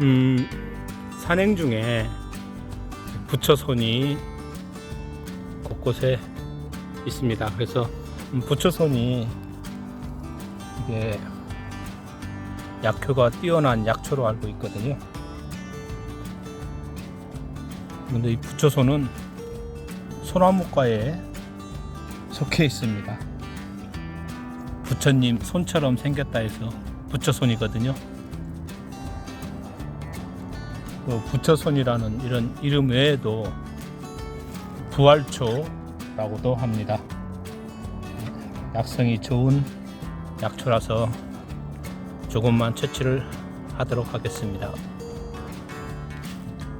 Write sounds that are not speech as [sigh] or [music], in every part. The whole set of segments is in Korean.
음, 산행 중에 부처손이 곳곳에 있습니다. 그래서 음, 부처손이 이게 약효가 뛰어난 약초로 알고 있거든요. 근데 이 부처손은 소나무과에 속해 있습니다. 부처님 손처럼 생겼다 해서 부처손이거든요. 그 부처손이라는 이런 이름 외에도 부활초라고도 합니다. 약성이 좋은 약초라서 조금만 채취를 하도록 하겠습니다.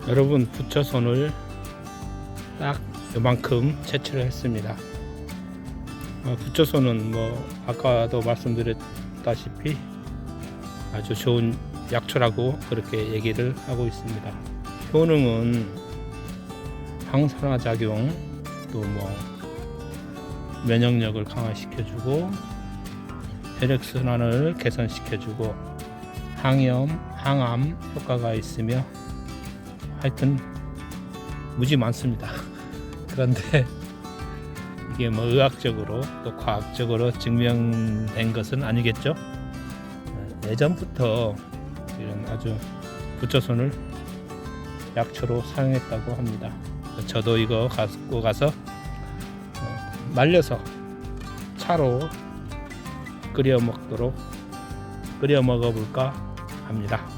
여러분 부처손을 딱 요만큼 채취를 했습니다. 어, 부처손은 뭐 아까도 말씀드렸다시피 아주 좋은 약초라고 그렇게 얘기를 하고 있습니다. 효능은 항산화 작용 또 뭐 면역력을 강화시켜주고 혈액 순환을 개선시켜주고 항염, 항암 효과가 있으며 하여튼 무지 많습니다. [laughs] 그런데 이게 뭐 의학적으로 또 과학적으로 증명된 것은 아니겠죠? 예전부터 이런 아주 부처손을 약초로 사용했다고 합니다. 저도 이거 갖고 가서 어, 말려서 차로 끓여 먹도록 끓여 먹어볼까 합니다.